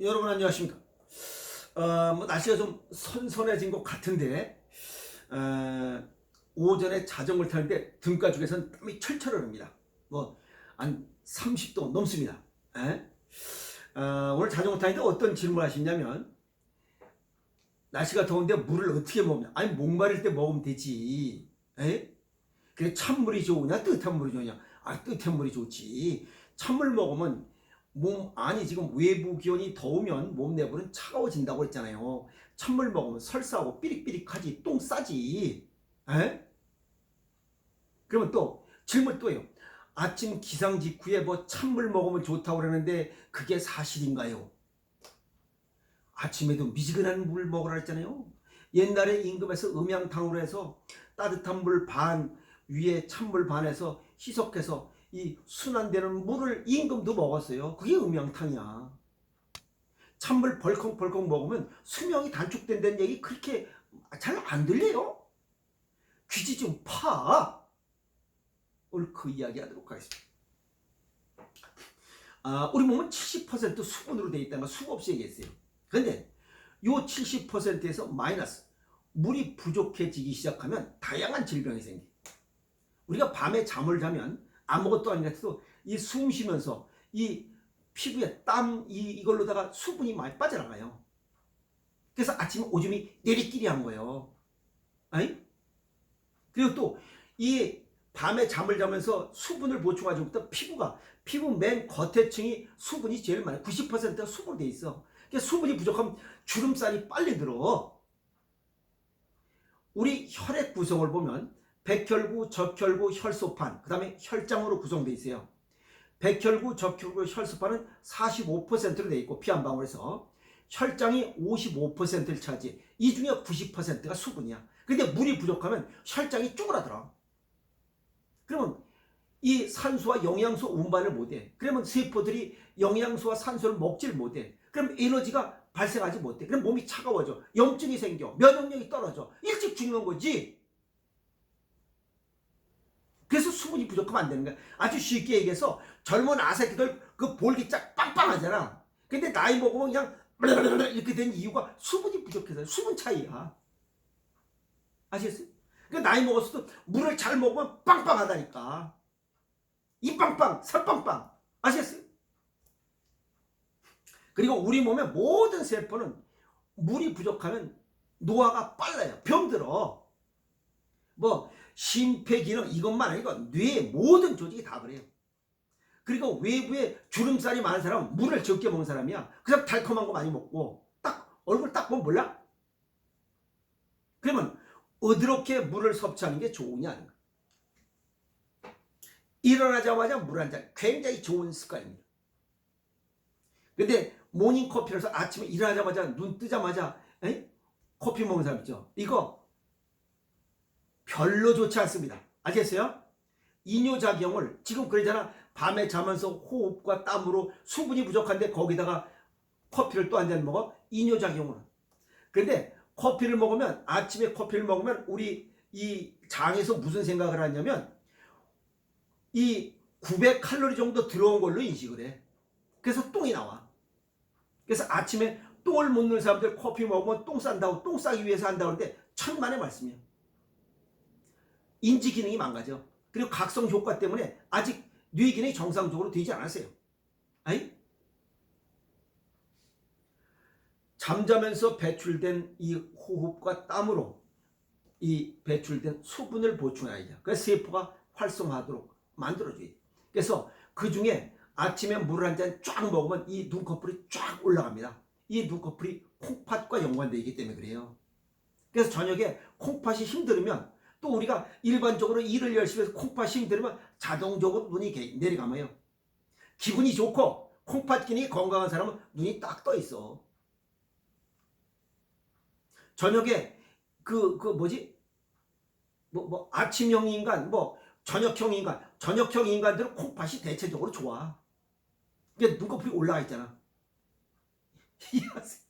여러분 안녕하십니까? 어, 뭐 날씨가 좀 선선해진 것 같은데 어, 오전에 자전거를 타는데 등가죽에선 땀이 철철 흐릅니다. 뭐한 30도 넘습니다. 에? 어, 오늘 자전거 타는데 어떤 질문을 하시냐면 날씨가 더운데 물을 어떻게 먹냐? 아니 목마를 때 먹으면 되지. 에? 그래 찬물이 좋으냐 뜨뜻한 물이 좋으냐? 아 뜨뜻한 물이 좋지. 찬물 먹으면 몸 안이 지금 외부 기온이 더우면 몸 내부는 차가워진다고 했잖아요. 찬물 먹으면 설사하고 삐릭삐릭하지 똥 싸지. 에? 그러면 또 질문 또요. 아침 기상 직후에 뭐 찬물 먹으면 좋다고 그러는데 그게 사실인가요? 아침에도 미지근한 물 먹으라 했잖아요. 옛날에 임금에서 음양탕으로 해서 따뜻한 물 반 위에 찬물 반해서 희석해서 이 순환되는 물을 임금도 먹었어요. 그게 음양탕이야. 찬물 벌컥벌컥 먹으면 수명이 단축된다는 얘기 그렇게 잘 안 들려요? 귀지 좀 파. 오늘 그 이야기 하도록 하겠습니다. 아, 우리 몸은 70% 수분으로 되어 있다는 걸 수가 없이 얘기했어요. 근데 요 70%에서 마이너스 물이 부족해지기 시작하면 다양한 질병이 생겨. 우리가 밤에 잠을 자면 아무것도 아닌 같아도 이 숨 쉬면서 이 피부에 땀 이, 이걸로다가 수분이 많이 빠져나가요. 그래서 아침에 오줌이 내리끼리 한 거예요. 아니? 그리고 또 이 밤에 잠을 자면서 수분을 보충하지부터 피부가 피부 맨 겉에 층이 수분이 제일 많아요. 90%가 수분으로 돼 있어. 그러니까 수분이 부족하면 주름살이 빨리 들어. 우리 혈액 구성을 보면 백혈구, 적혈구, 혈소판, 그 다음에 혈장으로 구성되어 있어요. 백혈구, 적혈구, 혈소판은 45%로 되어 있고 피 한 방울에서 혈장이 55%를 차지. 이 중에 90%가 수분이야. 근데 물이 부족하면 혈장이 쪼그라들어. 그러면 이 산소와 영양소 운반을 못해. 그러면 세포들이 영양소와 산소를 먹지를 못해. 그럼 에너지가 발생하지 못해. 그럼 몸이 차가워져. 염증이 생겨. 면역력이 떨어져. 일찍 죽는 거지. 그래서 수분이 부족하면 안 되는 거야. 아주 쉽게 얘기해서 젊은 아새끼들 그 볼기 짝 빵빵하잖아. 근데 나이 먹으면 그냥 이렇게 된 이유가 수분이 부족해서 수분 차이야. 아시겠어요? 그 나이 먹었어도 물을 잘 먹으면 빵빵하다니까. 이 빵빵, 살 빵빵. 아시겠어요? 그리고 우리 몸의 모든 세포는 물이 부족하면 노화가 빨라요. 병들어. 뭐 심폐기능 이것만 아니고 뇌의 모든 조직이 다 그래요. 그리고 외부에 주름살이 많은 사람은 물을 적게 먹는 사람이야. 그 사람 달콤한 거 많이 먹고 딱 얼굴 딱 보면 몰라? 그러면 어드럽게 물을 섭취하는 게 좋으냐? 일어나자마자 물 한 잔 굉장히 좋은 습관입니다. 근데 모닝 커피를 해서 아침에 일어나자마자 눈 뜨자마자 에이? 커피 먹는 사람 있죠? 이거 별로 좋지 않습니다. 알겠어요? 이뇨작용을 지금 그러잖아. 밤에 자면서 호흡과 땀으로 수분이 부족한데 거기다가 커피를 또 한 잔 먹어? 이뇨작용으로. 근데 커피를 먹으면 아침에 커피를 먹으면 우리 이 장에서 무슨 생각을 하냐면 이 900칼로리 정도 들어온 걸로 인식을 해. 그래서 똥이 나와. 그래서 아침에 똥을 못 넣는 사람들 커피 먹으면 똥 싼다고 똥 싸기 위해서 한다고 하는데 천만의 말씀이야 인지 기능이 망가져. 그리고 각성 효과 때문에 아직 뇌 기능이 정상적으로 되지 않았어요. 아이? 잠자면서 배출된 이 호흡과 땀으로 이 배출된 수분을 보충해야 돼. 그래서 세포가 활성화하도록 만들어줘야 돼. 그래서 그 중에 아침에 물한잔 쫙 먹으면 이 눈꺼풀이 쫙 올라갑니다. 이 눈꺼풀이 콩팥과 연관되어 있기 때문에 그래요. 그래서 저녁에 콩팥이 힘들으면 또 우리가 일반적으로 일을 열심히 해서 콩팥이 힘들면 자동적으로 눈이 내려감아요. 기분이 좋고 콩팥 기능이 건강한 사람은 눈이 딱 떠 있어. 저녁에 그, 그 뭐지? 뭐, 뭐, 아침형 인간, 뭐, 저녁형 인간, 저녁형 인간들은 콩팥이 대체적으로 좋아. 이게 눈꺼풀이 올라가 있잖아.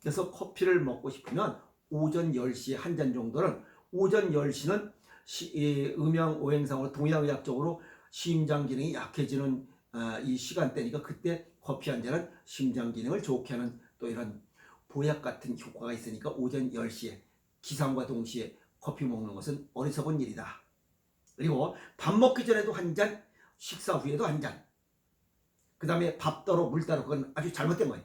그래서 커피를 먹고 싶으면 오전 10시에 한잔 정도는 오전 10시는 시, 이, 음양 오행상으로 동양의학적으로 심장 기능이 약해지는 아, 이 시간대니까 그때 커피 한 잔은 심장 기능을 좋게 하는 또 이런 보약 같은 효과가 있으니까 오전 10시에 기상과 동시에 커피 먹는 것은 어리석은 일이다. 그리고 밥 먹기 전에도 한 잔, 식사 후에도 한 잔. 그 다음에 밥 따로 물 따로 그건 아주 잘못된 거예요.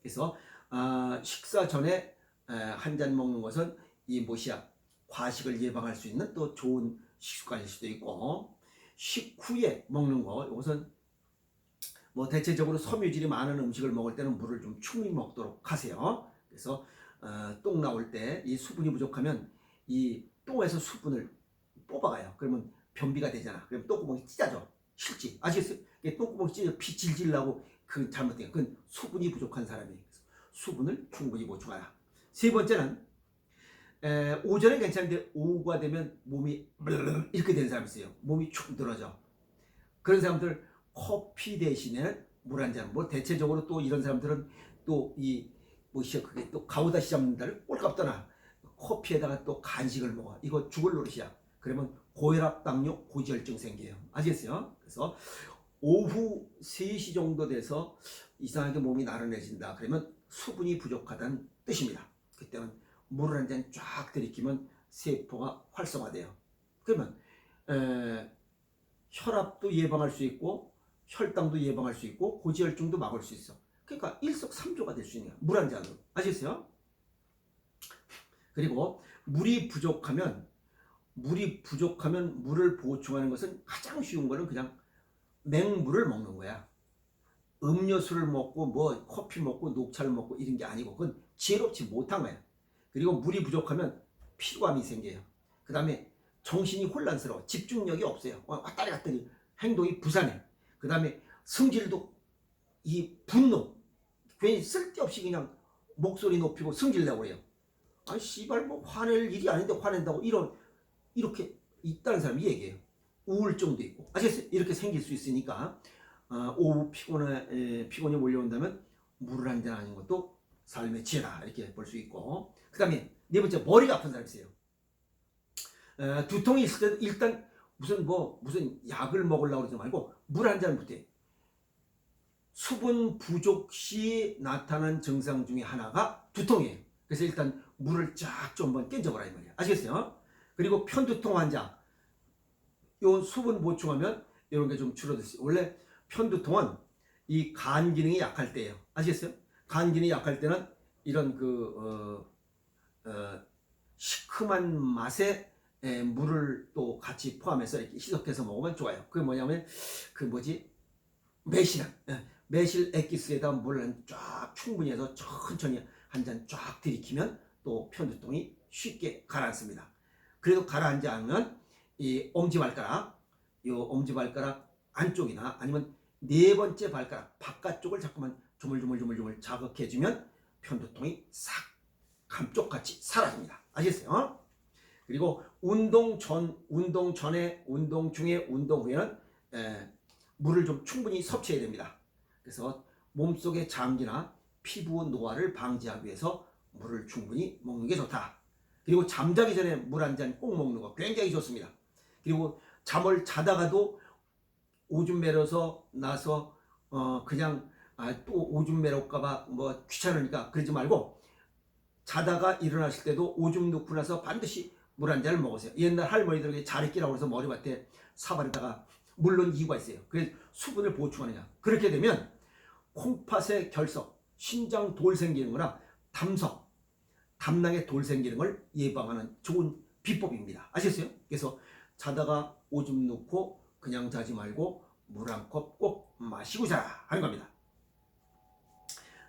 그래서 아, 식사 전에 한 잔 먹는 것은 이 뭐시야 과식을 예방할 수 있는 또 좋은 식습관일 수도 있고 식후에 먹는 거 이것은 뭐 대체적으로 섬유질이 많은 음식을 먹을 때는 물을 좀 충분히 먹도록 하세요. 그래서 어, 똥 나올 때 이 수분이 부족하면 이 똥에서 수분을 뽑아가요. 그러면 변비가 되잖아. 그럼 똥구멍이 찢어져. 실지. 아시겠어요? 이게 똥구멍이 찢어 피 질질 나고 그건 잘못된. 그건 수분이 부족한. 그래서 수분을 충분히 보충하라. 세 번째는 에, 오전에 괜찮은데 오후가 되면 몸이 이렇게 되는 사람이 있어요. 몸이 축 늘어져. 그런 사람들 커피 대신에 물 한 잔. 뭐 대체적으로 또 이런 사람들은 또이 뭐시여 그게 또 가오다시 잡는다를 꼴값 떠나 커피에다가 또 간식을 먹어. 이거 죽을 노릇이야. 그러면 고혈압, 당뇨, 고지혈증 생겨요. 아시겠어요? 그래서 오후 3시 정도 돼서 이상하게 몸이 나른해진다. 그러면 수분이 부족하다는 뜻입니다. 그때는 물을 한 잔 쫙 들이키면 세포가 활성화돼요. 그러면 에, 혈압도 예방할 수 있고 혈당도 예방할 수 있고 고지혈증도 막을 수 있어. 그러니까 일석삼조가 될 수 있는 물한 잔으로. 아시겠어요? 그리고 물이 부족하면 물이 부족하면 물을 보충하는 것은 가장 쉬운 거는 그냥 맹물을 먹는 거야. 음료수를 먹고 뭐 커피 먹고 녹차를 먹고 이런 게 아니고 그건 지혜롭지 못한 거야. 그리고 물이 부족하면 피로감이 생겨요. 그 다음에 정신이 혼란스러워. 집중력이 없어요. 왔다리 갔더니 행동이 부산해. 그 다음에 성질도 이 분노. 괜히 쓸데없이 그냥 목소리 높이고 성질내고 그래요. 아 씨발 뭐 화낼 일이 아닌데 화낸다고 이런 이렇게 있다는 사람이 얘기해요. 우울증도 있고 아시겠어요? 이렇게 생길 수 있으니까 어, 오후 피곤해 에, 피곤이 몰려온다면 물을 한잔 하는 것도 삶의 지혜다 이렇게 볼 수 있고 그 다음에 네 번째 머리가 아픈 사람 있어요. 에, 두통이 있을 때도 일단 무슨 뭐 무슨 약을 먹으려고 그러지 말고 물 한 잔부터 수분 부족 시 나타난 증상 중에 하나가 두통이에요. 그래서 일단 물을 쫙 좀 한번 깬져보라 이 말이야. 아시겠어요? 그리고 편두통 환자 요 수분 보충하면 이런 게 좀 줄어들 수. 원래 편두통은 이 간 기능이 약할 때예요. 아시겠어요? 간 기능이 약할 때는 이런 그 어, 어, 시큼한 맛에 에, 물을 또 같이 포함해서 이렇게 희석해서 먹으면 좋아요. 그게 뭐냐면 그 뭐지 매실 예, 매실 액기스에다 물을 쫙 충분히 해서 천천히 한 잔 쫙 들이키면 또 편두통이 쉽게 가라앉습니다. 그래도 가라앉지 않으면 이 엄지발가락, 이 엄지발가락 안쪽이나 아니면 네 번째 발가락 바깥쪽을 자꾸만 조물조물조물조물 자극해주면 편두통이 싹 감쪽같이 사라집니다. 아시겠어요? 그리고 운동 전, 운동 전에, 운동 중에, 운동 후에는 에, 물을 좀 충분히 섭취해야 됩니다. 그래서 몸속의 장기나 피부 노화를 방지하기 위해서 물을 충분히 먹는 게 좋다. 그리고 잠자기 전에 물 한 잔 꼭 먹는 거 굉장히 좋습니다. 그리고 잠을 자다가도 오줌 매려서 나서 어 그냥 아, 또 오줌 매럴까봐 뭐 귀찮으니까 그러지 말고 자다가 일어나실 때도 오줌 넣고 나서 반드시 물 한 잔을 먹으세요. 옛날 할머니들에게 자리끼라고 해서 머리맡에 사발에다가 물론 이유가 있어요. 그래서 수분을 보충하느냐. 그렇게 되면 콩팥의 결석, 신장 돌 생기는 거나 담석, 담낭에 돌 생기는 걸 예방하는 좋은 비법입니다. 아시겠어요? 그래서 자다가 오줌 넣고 그냥 자지 말고 물 한 컵 꼭 마시고 자라 하는 겁니다.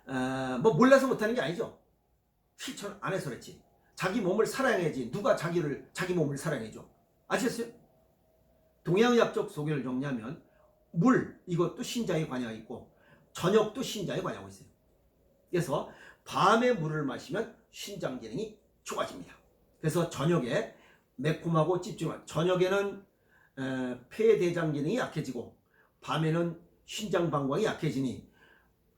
어, 뭐 몰라서 못하는 게 아니죠. 실천 안 해서 그렇지. 자기 몸을 사랑해야지. 누가 자기를 자기 몸을 사랑해줘. 아시겠어요? 동양의학적 소견을 정리하면 물 이것도 신장에 관여가 있고 저녁도 신장에 관여하고 있어요. 그래서 밤에 물을 마시면 신장 기능이 좋아집니다. 그래서 저녁에 매콤하고 찝찝한 저녁에는 에, 폐대장 기능이 약해지고 밤에는 신장 방광이 약해지니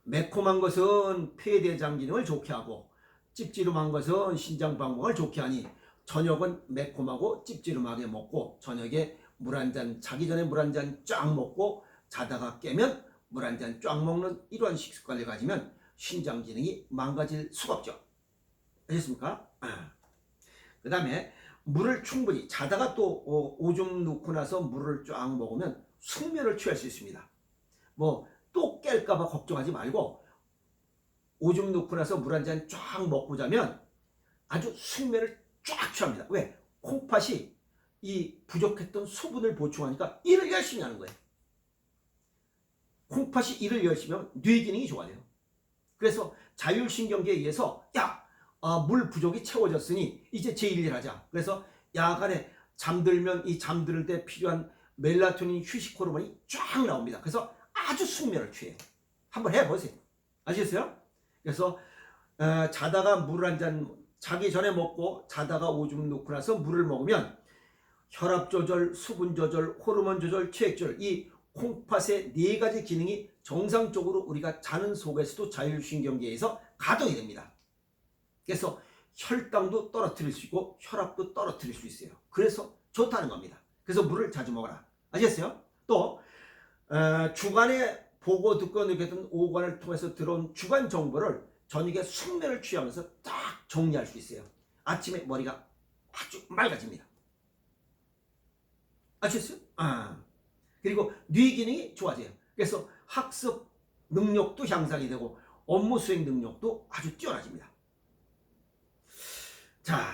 매콤한 것은 폐대장 기능을 좋게 하고 찝찝한 것은 신장 방광을 좋게 하니 저녁은 매콤하고 찝찝하게 먹고 저녁에 물 한 잔 자기 전에 물 한 잔 쫙 먹고 자다가 깨면 물 한 잔 쫙 먹는 이러한 식습관을 가지면 신장 기능이 망가질 수가 없죠. 아셨습니까? 아. 그 다음에 물을 충분히 자다가 또 어, 오줌 넣고 나서 물을 쫙 먹으면 숙면을 취할 수 있습니다. 뭐 또 깰까봐 걱정하지 말고 오줌 넣고 나서 물 한 잔 쫙 먹고 자면 아주 숙면을 쫙 취합니다. 왜? 콩팥이 이 부족했던 수분을 보충하니까 일을 열심히 하는 거예요. 콩팥이 일을 열심히 하면 뇌 기능이 좋아져요. 그래서 자율신경계에 의해서 야, 아, 물 부족이 채워졌으니 이제 제1일 하자. 그래서 야간에 잠들면 이 잠들 때 필요한 멜라토닌 휴식 호르몬이 쫙 나옵니다. 그래서 아주 숙면을 취해요. 한번 해보세요. 아시겠어요? 그래서 어, 자다가 물한잔 자기 전에 먹고 자다가 오줌 놓고 나서 물을 먹으면 혈압 조절, 수분 조절, 호르몬 조절, 체액 조절 이 콩팥의 네 가지 기능이 정상적으로 우리가 자는 속에서도 자율신경계에서 가동이 됩니다. 그래서 혈당도 떨어뜨릴 수 있고 혈압도 떨어뜨릴 수 있어요. 그래서 좋다는 겁니다. 그래서 물을 자주 먹어라. 아시겠어요? 또 어, 주간에 보고 듣고 느꼈던 오관을 통해서 들어온 주간 정보를 저녁에 숙면을 취하면서 딱 정리할 수 있어요. 아침에 머리가 아주 맑아집니다. 아셨어요? 아. 그리고 뇌 기능이 좋아져요. 그래서 학습 능력도 향상이 되고 업무 수행 능력도 아주 뛰어나집니다. 자,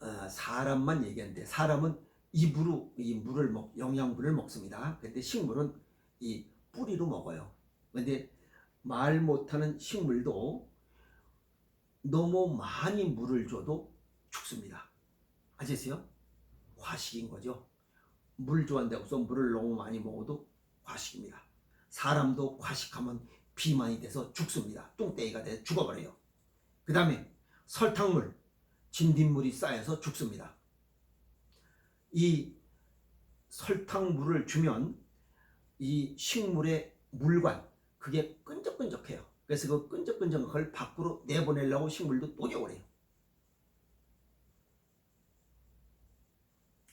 어, 사람만 얘기하는데 사람은 입으로 이 물을 먹 영양분을 먹습니다. 근데 식물은 이 뿌리로 먹어요. 근데 말 못하는 식물도 너무 많이 물을 줘도 죽습니다. 아시겠어요? 과식인 거죠. 물 좋아한다고 해서 물을 너무 많이 먹어도 과식입니다. 사람도 과식하면 비만이 돼서 죽습니다. 똥땡이가 돼서 죽어버려요. 그 다음에 설탕물, 진딧물이 쌓여서 죽습니다. 이 설탕물을 주면 이 식물의 물관, 그게 끈적끈적해요. 그래서 그 끈적끈적한 걸 밖으로 내보내려고 식물도 노력을 해요.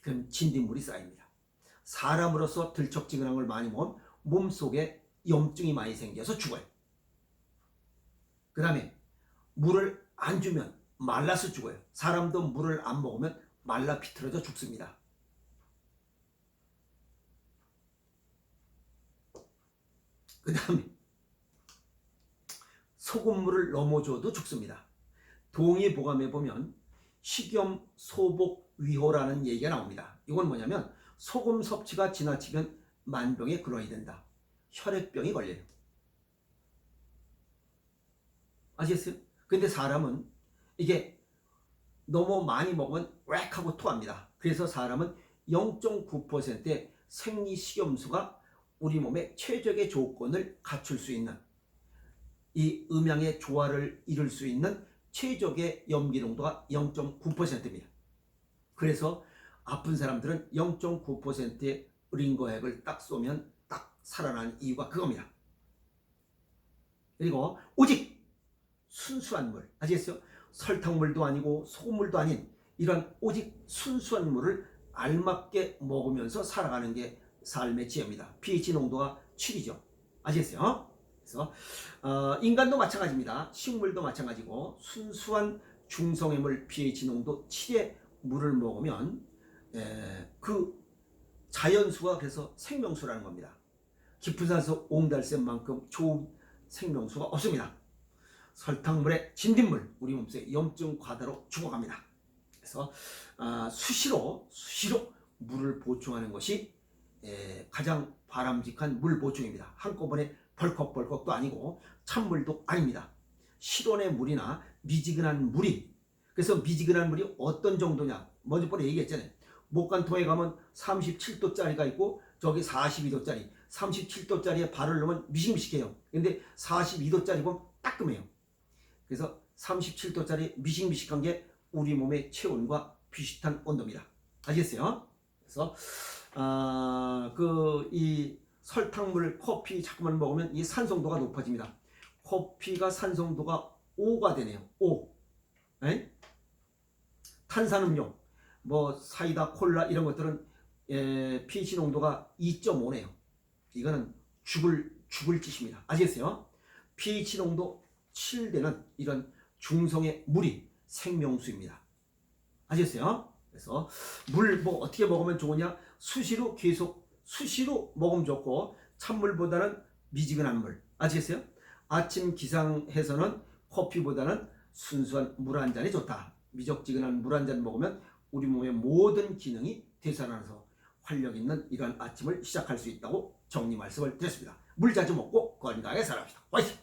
그럼 진딧물이 쌓입니다. 사람으로서 들썩지근한 걸 많이 먹으면 몸속에 염증이 많이 생겨서 죽어요. 그 다음에 물을 안 주면 말라서 죽어요. 사람도 물을 안 먹으면 말라 비틀어져 죽습니다. 그 다음에 소금물을 넘어줘도 죽습니다. 동의보감에 보면 식염 소복 위호라는 얘기가 나옵니다. 이건 뭐냐면 소금 섭취가 지나치면 만병의 근원이 된다. 혈액병이 걸려요. 아시겠어요? 근데 사람은 이게 너무 많이 먹으면 웩 하고 토합니다. 그래서 사람은 0.9%의 생리식염수가 우리 몸의 최적의 조건을 갖출 수 있는 이 음양의 조화를 이룰 수 있는 최적의 염기 농도가 0.9%입니다. 그래서 아픈 사람들은 0.9%의 링거액을 딱 쏘면 딱 살아나는 이유가 그겁니다. 그리고 오직 순수한 물, 아시겠어요? 설탕물도 아니고 소금물도 아닌 이런 오직 순수한 물을 알맞게 먹으면서 살아가는 게 삶의 지혜입니다. pH 농도가 7이죠. 아시겠어요? 그래서 어, 인간도 마찬가지입니다. 식물도 마찬가지고 순수한 중성의 물 pH 농도 7의 물을 먹으면 에, 그 자연수가 그래서 생명수라는 겁니다. 깊은 산소 옹달샘만큼 좋은 생명수가 없습니다. 설탕물에 진딧물 우리 몸속에 염증 과다로 죽어갑니다. 그래서 아, 수시로 수시로 물을 보충하는 것이 에, 가장 바람직한 물 보충입니다. 한꺼번에 벌컥벌컥도 아니고 찬물도 아닙니다. 실온의 물이나 미지근한 물이 그래서 미지근한 물이 어떤 정도냐 먼저 번에 얘기했잖아요. 목간통에 가면 37도짜리가 있고 저기 42도짜리 37도짜리에 발을 넣으면 미식미식해요. 근데 42도짜리 보면 따끔해요. 그래서 37도짜리 미식미식한 게 우리 몸의 체온과 비슷한 온도입니다. 아시겠어요? 그래서 아, 그이 설탕물, 커피 자꾸만 먹으면 이 산성도가 높아집니다. 커피가 산성도가 5가 되네요. 5. 에? 탄산음료, 뭐 사이다, 콜라 이런 것들은 에, pH 농도가 2.5네요. 이거는 죽을 죽을 짓입니다. 아시겠어요? pH 농도 7되는 이런 중성의 물이 생명수입니다. 아시겠어요? 그래서 물 뭐 어떻게 먹으면 좋으냐? 수시로 계속 수시로 먹으면 좋고 찬물보다는 미지근한 물. 아시겠어요? 아침 기상해서는 커피보다는 순수한 물 한 잔이 좋다. 미적지근한 물 한 잔 먹으면 우리 몸의 모든 기능이 되살아나서 활력 있는 이러한 아침을 시작할 수 있다고 정리 말씀을 드렸습니다. 물 자주 먹고 건강하게 살아갑시다. 화이팅!